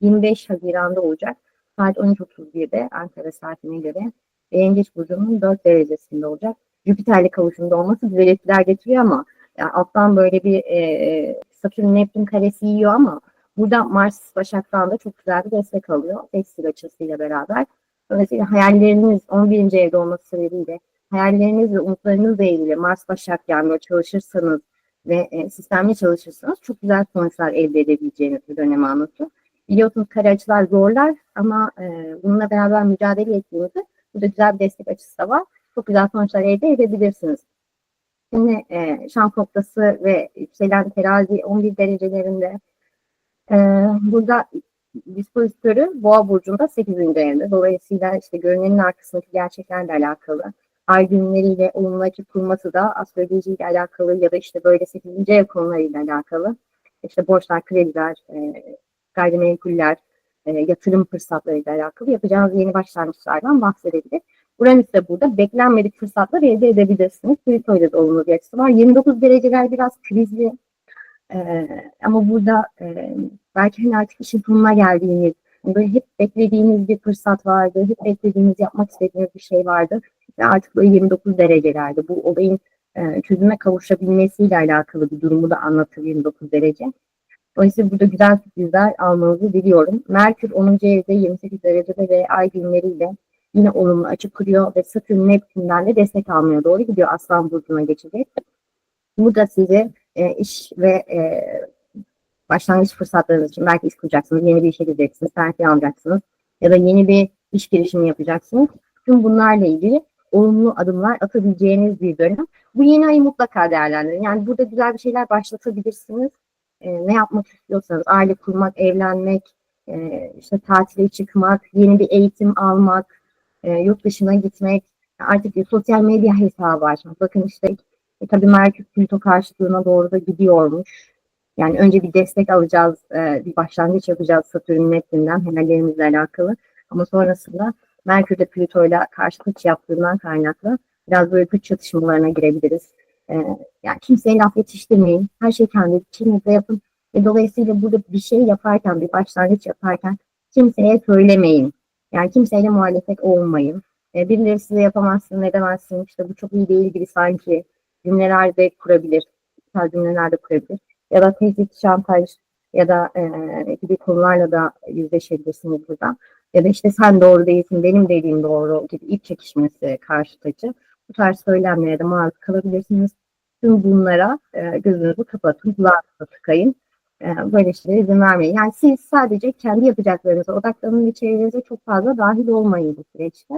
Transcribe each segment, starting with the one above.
25 Haziran'da olacak. Saat 13.31'de Ankara saatine göre Yengeç Burcu'nun 4 derecesinde olacak. Jüpiter'le kavuşumda olması güzel etkiler getiriyor ama yani alttan böyle bir e, Satürn Neptün karesi yiyor ama burada Mars Başak'tan da çok güzel bir destek alıyor. Sextil açısıyla beraber. Dolayısıyla hayalleriniz 11. evde olması sebebiyle hayalleriniz ve umutlarınızla ilgili Mars Başak yani çalışırsanız ve e, sistemli çalışırsanız çok güzel sonuçlar elde edebileceğiniz bir dönemi anlatıyor. Biliyorsunuz kare açılar zorlar ama e, bununla beraber mücadele ettiğinizde burada güzel bir destek açısı da var. Çok güzel sonuçlar elde edebilirsiniz. Şimdi e, şans noktası ve yükselen terazi 11 derecelerinde e, burada dispozitörü Boğa burcunda 8. evde. Dolayısıyla işte görünenin arkasındaki gerçeklerle alakalı. Ay günleriyle olumlu açı kurması da astrolojiyle alakalı ya da işte böyle 8. ev konularıyla alakalı. İşte borçlar, krediler, e, gayrimenkuller, e, yatırım fırsatlarıyla alakalı yapacağınız yeni başlangıçlardan bahsedebilir. Uranüs de burada beklenmedik fırsatlar elde edebilirsiniz. Plüto'yla da olumlu bir açısı var. 29 dereceler biraz krizli. Ee, ama burada e, belki hani artık işin sonuna geldiğiniz, böyle hep beklediğiniz bir fırsat vardı, hep beklediğiniz yapmak istediğiniz bir şey vardı ve artık böyle 29 derecelerde bu olayın e, çözüme kavuşabilmesiyle alakalı bir durumu da anlatır 29 derece. Dolayısıyla burada güzel sürprizler almanızı diliyorum. Merkür 10. evde 28 derecede ve ay günleriyle yine olumlu açı kuruyor ve Satürn Neptün'den de destek almaya doğru gidiyor. Aslan burcuna geçecek. Bu da size e, iş ve e, başlangıç fırsatlarınız için belki iş kuracaksınız, yeni bir işe gireceksiniz, terfi alacaksınız ya da yeni bir iş girişimi yapacaksınız. Tüm bunlarla ilgili olumlu adımlar atabileceğiniz bir dönem. Bu yeni ayı mutlaka değerlendirin. Yani burada güzel bir şeyler başlatabilirsiniz. E, ne yapmak istiyorsanız, aile kurmak, evlenmek, e, işte tatile çıkmak, yeni bir eğitim almak, e, yurt dışına gitmek, artık bir sosyal medya hesabı açmak. Bakın işte e, tabii Merkür Plüto karşıtlığına doğru da gidiyormuş. Yani önce bir destek alacağız, e, bir başlangıç yapacağız Satürn Neptün'den hayallerimizle alakalı. Ama sonrasında Merkür de Plüto ile karşıt yaptığından kaynaklı biraz böyle güç çatışmalarına girebiliriz. E, yani kimseye laf yetiştirmeyin. Her şeyi kendi içinizde yapın. Ve dolayısıyla burada bir şey yaparken, bir başlangıç yaparken kimseye söylemeyin. Yani kimseyle muhalefet olmayın. E, birileri size yapamazsın, edemezsin, işte bu çok iyi değil gibi sanki cümleler de kurabilir. Güzel cümleler de kurabilir. Ya da tehdit, şantaj ya da e, gibi konularla da yüzleşebilirsiniz burada. Ya da işte sen doğru değilsin, benim dediğim doğru gibi ip çekişmesi karşıtıcı. Bu tarz söylemlere de maruz kalabilirsiniz. Tüm bunlara e, gözünüzü kapatın, kulağınızı tıkayın. E, böyle şeylere izin vermeyin. Yani siz sadece kendi yapacaklarınıza odaklanın ve çevrenize çok fazla dahil olmayın bu süreçte.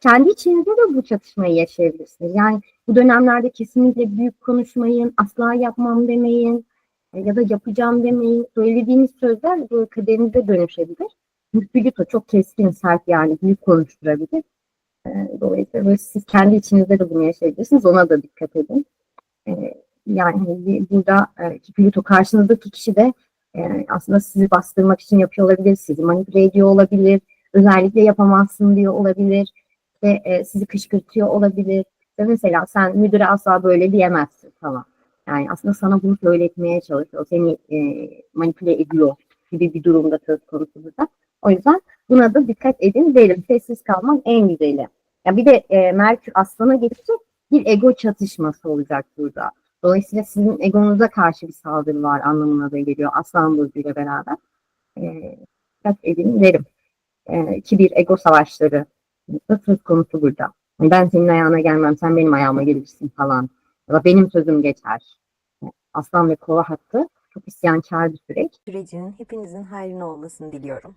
Kendi içinizde de bu çatışmayı yaşayabilirsiniz. Yani bu dönemlerde kesinlikle büyük konuşmayın, asla yapmam demeyin e, ya da yapacağım demeyin. Söylediğiniz sözler kaderinize dönüşebilir. Plüto çok keskin, sert yani büyük konuşturabilir. E, dolayısıyla siz kendi içinizde de bunu yaşayabilirsiniz. Ona da dikkat edin. E, yani hani burada Plüto karşınızdaki kişi de aslında sizi bastırmak için yapıyor olabilir, sizi manipüle ediyor olabilir, özellikle yapamazsın diyor olabilir ve sizi kışkırtıyor olabilir. Ve mesela sen müdüre asla böyle diyemezsin falan. Yani aslında sana bunu söyletmeye çalışıyor, seni e, manipüle ediyor gibi bir durumda söz konusu burada. O yüzden buna da dikkat edin derim. Sessiz kalmak en güzeli. Ya bir de e, Merkür Aslan'a geçecek bir ego çatışması olacak burada. Dolayısıyla sizin egonuza karşı bir saldırı var anlamına da geliyor Aslan Burcu ile beraber. E, dikkat edin derim. E, ki bir ego savaşları da söz konusu burada. Yani ben senin ayağına gelmem, sen benim ayağıma gelirsin falan. Ya da benim sözüm geçer. Aslan ve kova hattı çok isyankar bir süreç. Sürecinin hepinizin hayrına olmasını diliyorum.